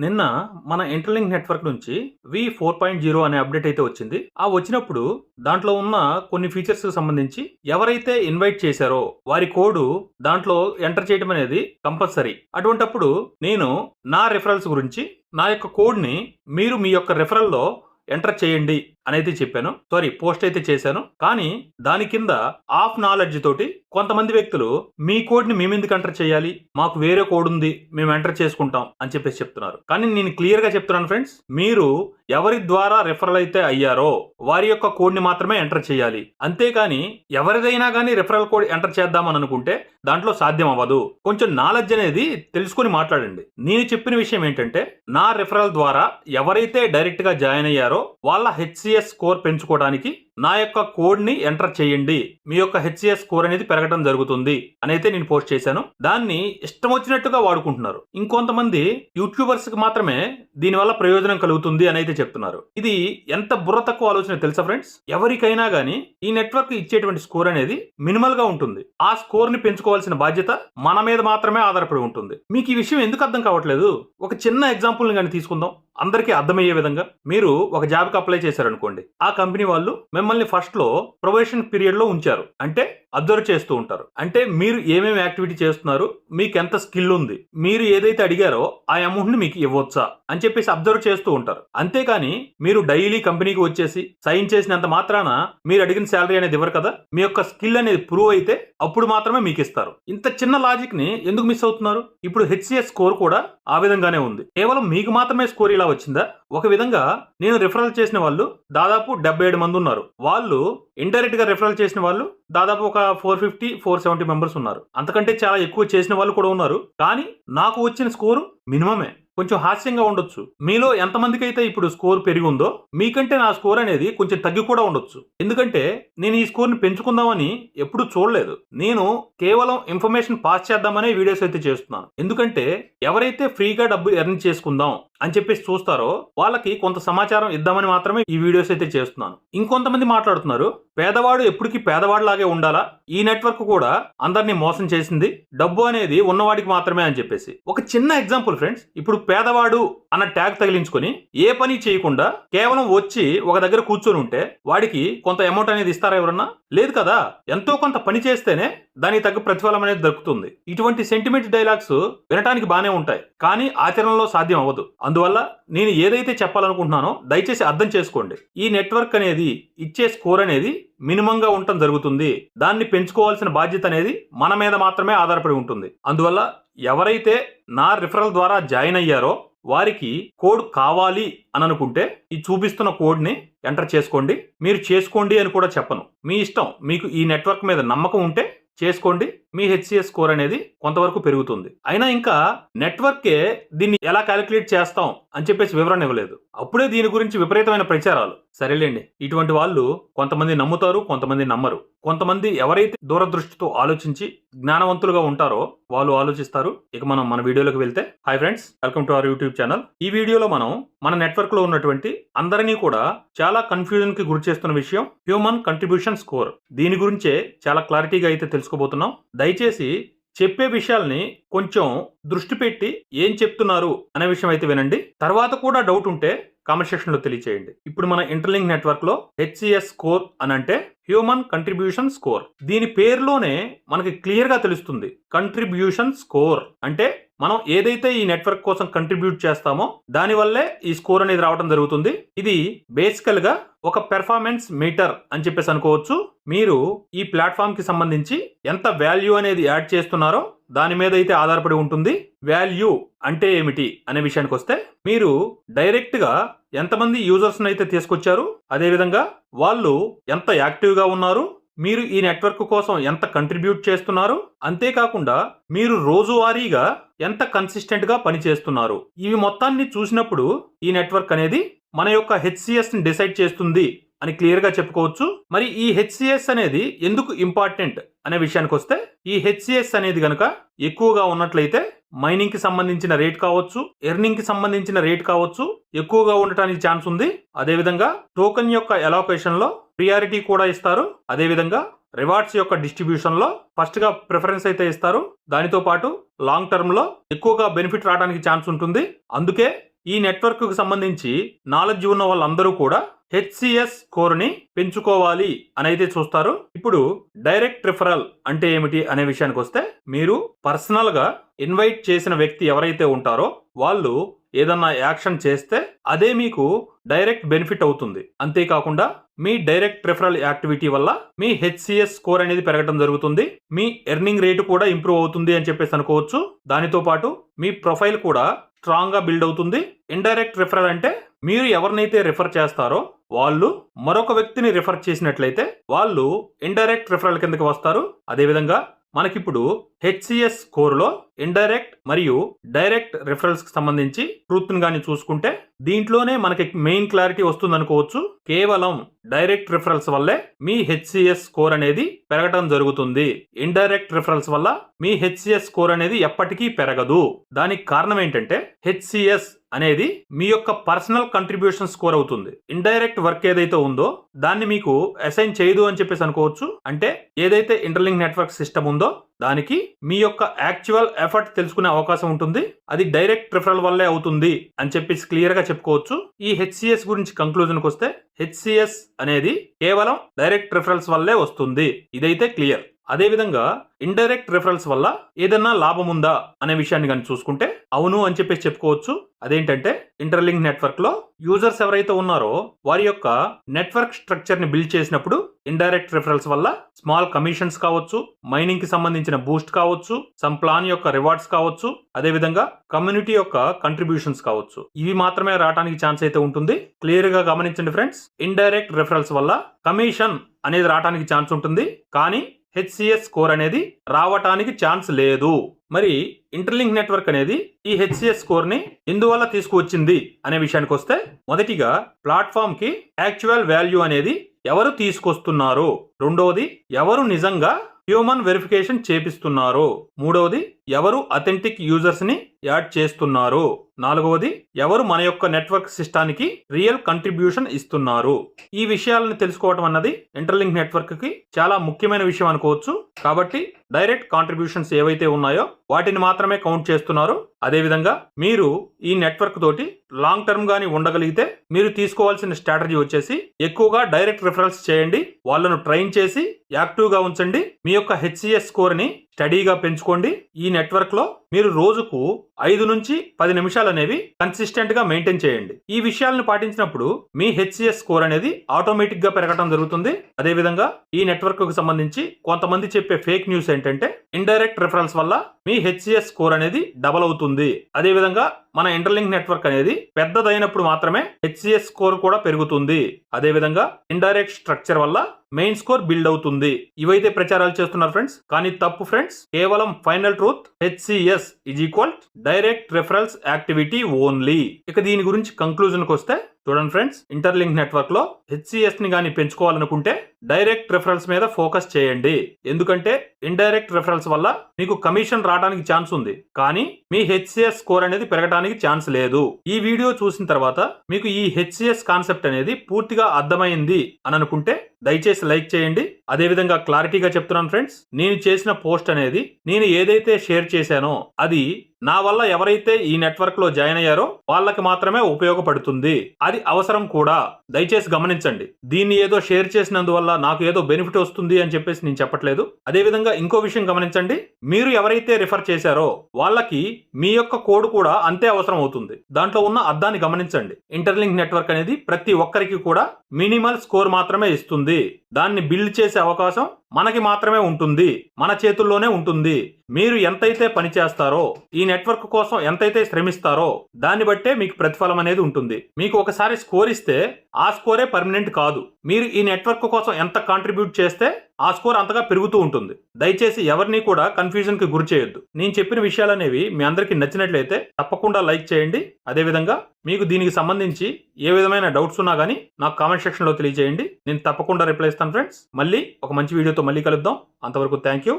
నిన్న మన interlink network నుంచి వి ఫోర్ పాయింట్ జీరో అనే అప్డేట్ అయితే వచ్చింది. ఆ వచ్చినప్పుడు దాంట్లో ఉన్న కొన్ని ఫీచర్స్ సంబంధించి ఎవరైతే ఇన్వైట్ చేశారో వారి కోడ్ దాంట్లో ఎంటర్ చేయడం అనేది కంపల్సరీ అటువంటప్పుడు నేను నా రిఫరల్స్ గురించి నా యొక్క కోడ్ని మీరు మీ యొక్క రిఫరల్లో ఎంటర్ చేయండి అనేది చెప్పాను. సారీ పోస్ట్ అయితే చేశాను. కానీ దాని కింద ఆఫ్ నాలెడ్జ్ తోటి కొంతమంది వ్యక్తులు మీ కోడ్ని మేము ఎందుకు ఎంటర్ చేయాలి? మాకు వేరే కోడ్ ఉంది మేము ఎంటర్ చేసుకుంటాం అని చెప్పేసి చెప్తున్నారు. కానీ నేను క్లియర్గా చెప్తున్నాను ఫ్రెండ్స్ మీరు ఎవరి ద్వారా రిఫరల్ అయితే అయ్యారో వారి యొక్క కోడ్ని మాత్రమే ఎంటర్ చేయాలి. అంతేకాని ఎవరిదైనా కానీ రిఫరల్ కోడ్ ఎంటర్ చేద్దామని అనుకుంటే దాంట్లో సాధ్యం అవ్వదు. కొంచెం నాలెడ్జ్ అనేది తెలుసుకొని మాట్లాడండి. నేను చెప్పిన విషయం ఏంటంటే నా రిఫరల్ ద్వారా ఎవరైతే డైరెక్ట్గా జాయిన్ అయ్యారో వాళ్ళ హెచ్సి హెచ్సిఎస్ స్కోర్ పెంచుకోవడానికి నా యొక్క కోడ్ని ఎంటర్ చేయండి. మీ యొక్క హెచ్సిఎస్ స్కోర్ అనేది పెరగడం జరుగుతుంది అని అయితే నేను పోస్ట్ చేశాను. దాన్ని ఇష్టం వచ్చినట్టుగా వాడుకుంటున్నారు. ఇంకొంతమంది యూట్యూబర్స్కి మాత్రమే దీనివల్ల ప్రయోజనం కలుగుతుంది అని అయితే చెప్తున్నారు. ఇది ఎంత బుర్ర తక్కువ ఆలోచన తెలుసా ఫ్రెండ్స్? ఎవరికైనా గానీ ఈ నెట్వర్క్ ఇచ్చేటువంటి స్కోర్ అనేది మినిమల్గా ఉంటుంది. ఆ స్కోర్ని పెంచుకోవాల్సిన బాధ్యత మన మీద మాత్రమే ఆధారపడి ఉంటుంది. మీకు ఈ విషయం ఎందుకు అర్థం కావట్లేదు? ఒక చిన్న ఎగ్జాంపుల్ని కానీ తీసుకుందాం. అందరికీ అర్థమయ్యే విధంగా. మీరు ఒక జాబ్కి అప్లై చేశారనుకోండి. ఆ కంపెనీ వాళ్ళు మిమ్మల్ని ఫస్ట్లో ప్రొబేషన్ పీరియడ్లో ఉంచారు. అంటే అబ్జర్వ్ చేస్తూ ఉంటారు. అంటే మీరు ఏమేమి యాక్టివిటీ చేస్తున్నారు మీకు ఎంత స్కిల్ ఉంది మీరు ఏదైతే అడిగారో ఆ అమౌంట్ని మీకు ఇవ్వచ్చా అని చెప్పేసి అబ్జర్వ్ చేస్తూ ఉంటారు. అంతేకాని మీరు డైలీ కంపెనీకి వచ్చేసి సైన్ చేసినంత మాత్రాన మీరు అడిగిన శాలరీ అనేది ఇవ్వరు కదా? మీ యొక్క స్కిల్ అనేది ప్రూవ్ అయితే అప్పుడు మాత్రమే మీకు ఇస్తారు. ఇంత చిన్న లాజిక్ని ఎందుకు మిస్ అవుతున్నారు? ఇప్పుడు హెచ్సిఎస్ స్కోర్ కూడా ఆ విధంగానే ఉంది. కేవలం మీకు మాత్రమే స్కోర్ ఇలా వచ్చిందా? ఒక విధంగా నేను రిఫరల్ చేసిన వాళ్ళు దాదాపు డెబ్బై ఏడు మంది ఉన్నారు. వాళ్ళు ఇండైరెక్ట్గా రిఫరల్ చేసిన వాళ్ళు దాదాపు ఒక four fifty four seventy members ఉన్నారు. అంతకంటే చాలా ఎక్కువ చేసిన వాళ్ళు కూడా ఉన్నారు. కానీ నాకు వచ్చిన స్కోరు మినిమమే. కొంచెం హాస్యంగా ఉండొచ్చు. మీలో ఎంతమందికి అయితే ఇప్పుడు స్కోర్ పెరిగి ఉందో మీకంటే నా స్కోర్ అనేది కొంచెం తగ్గి కూడా ఉండొచ్చు. ఎందుకంటే నేను ఈ స్కోర్ని పెంచుకుందామని ఎప్పుడు చూడలేదు. నేను కేవలం ఇన్ఫర్మేషన్ పాస్ చేద్దామనే వీడియోస్ అయితే చేస్తున్నాను. ఎందుకంటే ఎవరైతే ఫ్రీగా డబ్బు ఎర్న్ చేసుకుందాం అని చెప్పేసి చూస్తారో వాళ్ళకి కొంత సమాచారం ఇద్దామని మాత్రమే ఈ వీడియోస్ అయితే చేస్తున్నాను. ఇంకొంతమంది మాట్లాడుతున్నారు పేదవాడు ఎప్పటికీ పేదవాడిలాగే ఉండాలా? ఈ నెట్వర్క్ కూడా అందరినీ మోసం చేసింది. డబ్బు అనేది ఉన్నవాడికి మాత్రమే అని చెప్పేసి. ఒక చిన్న ఎగ్జాంపుల్ ఫ్రెండ్స్ ఇప్పుడు పేదవాడు అన్న ట్యాగ్ తగిలించుకొని ఏ పని చేయకుండా కేవలం వచ్చి ఒక దగ్గర కూర్చొని ఉంటే వాడికి కొంత అమౌంట్ అనేది ఇస్తారా ఎవరన్నా? లేదు కదా. ఎంతో కొంత పని చేస్తేనే దానికి తగ్గ ప్రతిఫలం అనేది దొరుకుతుంది ఇటువంటి సెంటిమెంట్ డైలాగ్స్ వినటానికి బాగానే ఉంటాయి. కానీ ఆచరణలో సాధ్యం అవ్వదు. అందువల్ల నేను ఏదైతే చెప్పాలనుకుంటున్నానో దయచేసి అర్థం చేసుకోండి. ఈ నెట్వర్క్ అనేది ఇచ్చే స్కోర్ అనేది మినిమంగా ఉండటం జరుగుతుంది. దాన్ని పెంచుకోవాల్సిన బాధ్యత అనేది మన మీద మాత్రమే ఆధారపడి ఉంటుంది. అందువల్ల ఎవరైతే నా రిఫరల్ ద్వారా జాయిన్ అయ్యారో వారికి కోడ్ కావాలి అని అనుకుంటే ఈ చూపిస్తున్న కోడ్ని ఎంటర్ చేసుకోండి. మీరు చేసుకోండి అని కూడా చెప్పను. మీ ఇష్టం. మీకు ఈ నెట్వర్క్ మీద నమ్మకం ఉంటే చేసుకోండి. మీ హెచ్సిఎస్ స్కోర్ అనేది కొంతవరకు పెరుగుతుంది. అయినా ఇంకా నెట్వర్కే దీన్ని ఎలా క్యాలిక్యులేట్ చేస్తాం అని చెప్పేసి వివరణ ఇవ్వలేదు. అప్పుడే దీని గురించి విపరీతమైన ప్రచారాలు. సరేలేండి. ఇటువంటి వాళ్ళు కొంతమంది నమ్ముతారు కొంతమంది నమ్మరు. కొంతమంది ఎవరైతే దూరదృష్టితో ఆలోచించి జ్ఞానవంతులుగా ఉంటారో వాళ్ళు ఆలోచిస్తారు. ఇక మనం మన వీడియోలోకి వెళ్తే. Hi friends welcome to our YouTube channel. ఈ వీడియోలో మనం మన నెట్వర్క్లో ఉన్నటువంటి అందరినీ కూడా చాలా కన్ఫ్యూజన్కి గురి చేస్తున్న విషయం హ్యూమన్ కంట్రిబ్యూషన్ స్కోర్. దీని గురించే చాలా క్లారిటీగా అయితే తెలుసుకోబోతున్నాం. దయచేసి చెప్పే విషయాల్ని కొంచెం దృష్టి పెట్టి ఏం చెప్తున్నారు అనే విషయం అయితే వినండి. తర్వాత కూడా డౌట్ ఉంటే కామెంట్ సెక్షన్లో తెలియచేయండి. ఇప్పుడు మన ఇంటర్లింక్ నెట్వర్క్లో హెచ్సిఎస్ స్కోర్ అని అంటే హ్యూమన్ కంట్రిబ్యూషన్ స్కోర్. దీని పేరులోనే మనకి క్లియర్గా తెలుస్తుంది. కంట్రిబ్యూషన్ స్కోర్ అంటే మనం ఏదైతే ఈ నెట్వర్క్ కోసం కంట్రిబ్యూట్ చేస్తామో దానివల్లే ఈ స్కోర్ అనేది రావడం జరుగుతుంది. ఇది బేసికల్గా ఒక పెర్ఫార్మెన్స్ మీటర్ అని చెప్పేసి అనుకోవచ్చు. మీరు ఈ ప్లాట్ఫామ్కి సంబంధించి ఎంత వాల్యూ అనేది యాడ్ చేస్తున్నారో దాని మీద అయితే ఆధారపడి ఉంటుంది. వాల్యూ అంటే ఏమిటి అనే విషయానికి వస్తే మీరు డైరెక్ట్గా ఎంతమంది యూజర్స్ అయితే తీసుకొచ్చారు అదేవిధంగా వాళ్ళు ఎంత యాక్టివ్గా ఉన్నారు మీరు ఈ నెట్వర్క్ కోసం ఎంత కంట్రిబ్యూట్ చేస్తున్నారు? అంతేకాకుండా మీరు రోజువారీగా ఎంత కన్సిస్టెంట్గా పనిచేస్తున్నారు? ఇవి మొత్తాన్ని చూసినప్పుడు ఈ నెట్వర్క్ అనేది మన యొక్క హెచ్సిఎస్ని డిసైడ్ చేస్తుంది అని క్లియర్గా చెప్పుకోవచ్చు. మరి ఈ హెచ్సిఎస్ అనేది ఎందుకు ఇంపార్టెంట్ అనే విషయానికి వస్తే ఈ హెచ్సిఎస్ అనేది గనక ఎక్కువగా ఉన్నట్లయితే మైనింగ్కి సంబంధించిన రేట్ కావచ్చు ఎర్నింగ్కి సంబంధించిన రేట్ కావచ్చు ఎక్కువగా ఉండటానికి ఛాన్స్ ఉంది. అదేవిధంగా టోకెన్ యొక్క ఎలాకేషన్లో ప్రియారిటీ కూడా ఇస్తారు. అదేవిధంగా రివార్డ్స్ యొక్క డిస్ట్రిబ్యూషన్లో ఫస్ట్గా ప్రిఫరెన్స్ అయితే ఇస్తారు. దానితో పాటు లాంగ్ టర్మ్లో ఎక్కువగా బెనిఫిట్ రావడానికి ఛాన్స్ ఉంటుంది. అందుకే ఈ నెట్వర్క్కు సంబంధించి నాలెడ్జ్ ఉన్న వాళ్ళందరూ కూడా హెచ్సిఎస్ స్కోర్ని పెంచుకోవాలి అని అయితే చూస్తారు. ఇప్పుడు డైరెక్ట్ రిఫరల్ అంటే ఏమిటి అనే విషయానికి వస్తే మీరు పర్సనల్గా ఇన్వైట్ చేసిన వ్యక్తి ఎవరైతే ఉంటారో వాళ్ళు ఏదన్నా యాక్షన్ చేస్తే అదే మీకు డైరెక్ట్ బెనిఫిట్ అవుతుంది. అంతేకాకుండా మీ డైరెక్ట్ రిఫరల్ యాక్టివిటీ వల్ల మీ హెచ్సిఎస్ స్కోర్ అనేది పెరగడం జరుగుతుంది. మీ ఎర్నింగ్ రేటు కూడా ఇంప్రూవ్ అవుతుంది అని చెప్పేసి అనుకోవచ్చు. దానితో పాటు మీ ప్రొఫైల్ కూడా స్ట్రాంగ్గా బిల్డ్ అవుతుంది. ఇండైరెక్ట్ రిఫరల్ అంటే మీరు ఎవరినైతే రిఫర్ చేస్తారో వాళ్ళు మరొక వ్యక్తిని రిఫర్ చేసినట్లయితే వాళ్ళు ఇండైరెక్ట్ రిఫరల్ కిందకి వస్తారు. అదేవిధంగా మనకిప్పుడు హెచ్సిఎస్ స్కోర్లో ఇండైరెక్ట్ మరియు డైరెక్ట్ రిఫరల్స్కి సంబంధించి ట్రూత్ను కానీ చూసుకుంటే దీంట్లోనే మనకి మెయిన్ క్లారిటీ వస్తుంది అనుకోవచ్చు కేవలం డైరెక్ట్ రిఫరల్స్ వల్లే మీ హెచ్సిఎస్ స్కోర్ అనేది పెరగటం జరుగుతుంది. ఇండైరెక్ట్ రిఫరల్స్ వల్ల మీ హెచ్సిఎస్ స్కోర్ అనేది ఎప్పటికీ పెరగదు. దానికి కారణం ఏంటంటే హెచ్సిఎస్ అనేది మీ యొక్క పర్సనల్ కంట్రిబ్యూషన్ స్కోర్ అవుతుంది. ఇండైరెక్ట్ వర్క్ ఏదైతే ఉందో దాన్ని మీకు అసైన్ చేయదు అని చెప్పేసి అనుకోవచ్చు. అంటే ఏదైతే ఇంటర్లింక్ నెట్వర్క్ సిస్టమ్ ఉందో దానికి మీ యొక్క యాక్చువల్ ఎఫర్ట్ తెలుసుకునే అవకాశం ఉంటుంది. అది డైరెక్ట్ ప్రిఫరల్ వల్లే అవుతుంది అని చెప్పేసి క్లియర్గా చెప్పుకోవచ్చు. ఈ హెచ్సిఎస్ గురించి కంక్లూజన్కి వస్తే హెచ్సిఎస్ అనేది కేవలం డైరెక్ట్ రిఫరల్స్ వల్లే వస్తుంది. ఇదైతే క్లియర్ అదేవిధంగా ఇండైరెక్ట్ రిఫరల్స్ వల్ల ఏదన్నా లాభం ఉందా అనే విషయాన్ని కానీ చూసుకుంటే అవును అని చెప్పేసి చెప్పుకోవచ్చు. అదేంటంటే ఇంటర్లింక్ నెట్వర్క్లో యూజర్స్ ఎవరైతే ఉన్నారో వారి యొక్క నెట్వర్క్ స్ట్రక్చర్ని బిల్డ్ చేసినప్పుడు ఇండైరెక్ట్ రిఫరల్స్ వల్ల స్మాల్ కమిషన్స్ కావచ్చు మైనింగ్కి సంబంధించిన బూస్ట్ కావచ్చు సమ్ ప్లాన్ యొక్క రివార్డ్స్ కావచ్చు అదేవిధంగా కమ్యూనిటీ యొక్క కంట్రిబ్యూషన్స్ కావచ్చు. ఇవి మాత్రమే రావడానికి ఛాన్స్ అయితే ఉంటుంది. క్లియర్గా గమనించండి ఫ్రెండ్స్ ఇండైరెక్ట్ రిఫరల్స్ వల్ల కమిషన్ అనేది రావడానికి ఛాన్స్ ఉంటుంది. కానీ హెచ్సిఎస్ స్కోర్ అనేది రావటానికి ఛాన్స్ లేదు. మరి ఇంటర్లింక్ నెట్వర్క్ అనేది ఈ హెచ్సిఎస్ స్కోర్ని ఎందువల్ల తీసుకువచ్చింది అనే విషయానికి వస్తే మొదటిగా ప్లాట్ఫామ్కి యాక్చువల్ వాల్యూ అనేది ఎవరు తీసుకొస్తున్నారు? రెండవది ఎవరు నిజంగా హ్యూమన్ వెరిఫికేషన్ చేపిస్తున్నారు? మూడవది ఎవరు అథెంటిక్ యూజర్స్ని యాడ్ చేస్తున్నారు. నాలుగవది ఎవరు మన యొక్క నెట్వర్క్ సిస్టానికి రియల్ కంట్రిబ్యూషన్ ఇస్తున్నారు? ఈ విషయాలను తెలుసుకోవటం అన్నది ఇంటర్లింక్ నెట్వర్క్కి చాలా ముఖ్యమైన విషయం అనుకోవచ్చు. కాబట్టి డైరెక్ట్ కాంట్రిబ్యూషన్స్ ఏవైతే ఉన్నాయో వాటిని మాత్రమే కౌంట్ చేస్తున్నారు. అదేవిధంగా మీరు ఈ నెట్వర్క్ తోటి లాంగ్ టర్మ్ గాని ఉండగలిగితే మీరు తీసుకోవాల్సిన స్ట్రాటజీ వచ్చేసి ఎక్కువగా డైరెక్ట్ రిఫరల్స్ చేయండి. వాళ్ళను ట్రైన్ చేసి యాక్టివ్గా ఉంచండి. మీ యొక్క హెచ్సిఎస్ స్కోర్ని స్టడీగా పెంచుకోండి. ఈ నెట్వర్క్లో మీరు రోజుకు ఐదు నుంచి పది నిమిషాలు అనేవి కన్సిస్టెంట్గా మెయింటైన్ చేయండి. ఈ విషయాలను పాటించినప్పుడు మీ హెచ్సిఎస్ స్కోర్ అనేది ఆటోమేటిక్గా పెరగడం జరుగుతుంది. అదేవిధంగా ఈ నెట్వర్క్కు సంబంధించి కొంతమంది చెప్పే ఫేక్ న్యూస్ ఏంటంటే ఇండైరెక్ట్ రెఫరల్స్ వల్ల మీ హెచ్సిఎస్ స్కోర్ అనేది డబల్ అవుతుంది. అదేవిధంగా మన ఇంటర్లింక్ నెట్వర్క్ అనేది పెద్దదైనప్పుడు మాత్రమే హెచ్సిఎస్ స్కోర్ కూడా పెరుగుతుంది. అదేవిధంగా ఇండైరెక్ట్ స్ట్రక్చర్ వల్ల మెయిన్ స్కోర్ బిల్డ్ అవుతుంది. ఇవైతే ప్రచారాలు చేస్తున్నారు ఫ్రెండ్స్ కానీ తప్పు ఫ్రెండ్స్ కేవలం final truth HCS is equal direct referrals activity only ఇక దీని గురించి కంక్లూజన్కి వస్తే చూడండి ఫ్రెండ్స్ ఇంటర్లింక్ నెట్వర్క్లో హెచ్సిఎస్ని కానీ పెంచుకోవాలనుకుంటే డైరెక్ట్ రెఫరల్స్ మీద ఫోకస్ చేయండి. ఎందుకంటే ఇండైరెక్ట్ రెఫరల్స్ వల్ల మీకు కమిషన్ రావడానికి ఛాన్స్ ఉంది. కానీ మీ హెచ్సిఎస్ స్కోర్ అనేది పెరగడానికి ఛాన్స్ లేదు. ఈ వీడియో చూసిన తర్వాత మీకు ఈ హెచ్సిఎస్ కాన్సెప్ట్ అనేది పూర్తిగా అర్థమైంది అని అనుకుంటే దయచేసి లైక్ చేయండి. అదేవిధంగా క్లారిటీగా చెప్తున్నాను ఫ్రెండ్స్ నేను చేసిన పోస్ట్ అనేది నేను ఏదైతే షేర్ చేశానో అది నా వల్ల ఎవరైతే ఈ నెట్వర్క్లో జాయిన్ అయ్యారో వాళ్ళకి మాత్రమే ఉపయోగపడుతుంది. అది అవసరం కూడా. దయచేసి గమనించండి. దీన్ని ఏదో షేర్ చేసినందువల్ల నాకు ఏదో బెనిఫిట్ వస్తుంది అని చెప్పేసి నేను చెప్పట్లేదు. అదేవిధంగా ఇంకో విషయం గమనించండి. మీరు ఎవరైతే రిఫర్ చేశారో వాళ్ళకి మీ యొక్క కోడ్ కూడా అంతే అవసరం అవుతుంది దాంట్లో ఉన్న అద్దాన్ని గమనించండి. ఇంటర్లింక్ నెట్వర్క్ అనేది ప్రతి ఒక్కరికి కూడా మినిమల్ స్కోర్ మాత్రమే ఇస్తుంది. దాన్ని బిల్డ్ చేసే అవకాశం మనకి మాత్రమే ఉంటుంది. మన చేతుల్లోనే ఉంటుంది. మీరు ఎంతైతే పని చేస్తారో ఈ నెట్వర్క్ కోసం ఎంతైతే శ్రమిస్తారో దాన్ని బట్టే మీకు ప్రతిఫలం అనేది ఉంటుంది. మీకు ఒకసారి స్కోర్ ఇస్తే ఆ స్కోరే పర్మనెంట్ కాదు. మీరు ఈ నెట్వర్క్ కోసం ఎంత కాంట్రిబ్యూట్ చేస్తే ఆ స్కోర్ అంతగా పెరుగుతూ ఉంటుంది. దయచేసి ఎవరిని కూడా కన్ఫ్యూజన్కి గురి చేయొద్దు. నేను చెప్పిన విషయాలు అనేవి మీ అందరికి నచ్చినట్లయితే తప్పకుండా లైక్ చేయండి. అదేవిధంగా మీకు దీనికి సంబంధించి ఏ విధమైన డౌట్స్ ఉన్నా కానీ నాకు కామెంట్ సెక్షన్లో తెలియజేయండి. నేను తప్పకుండా రిప్లై ఇస్తాను ఫ్రెండ్స్ మళ్ళీ ఒక మంచి వీడియోతో మళ్ళీ కలుద్దాం. అంతవరకు థ్యాంక్ యూ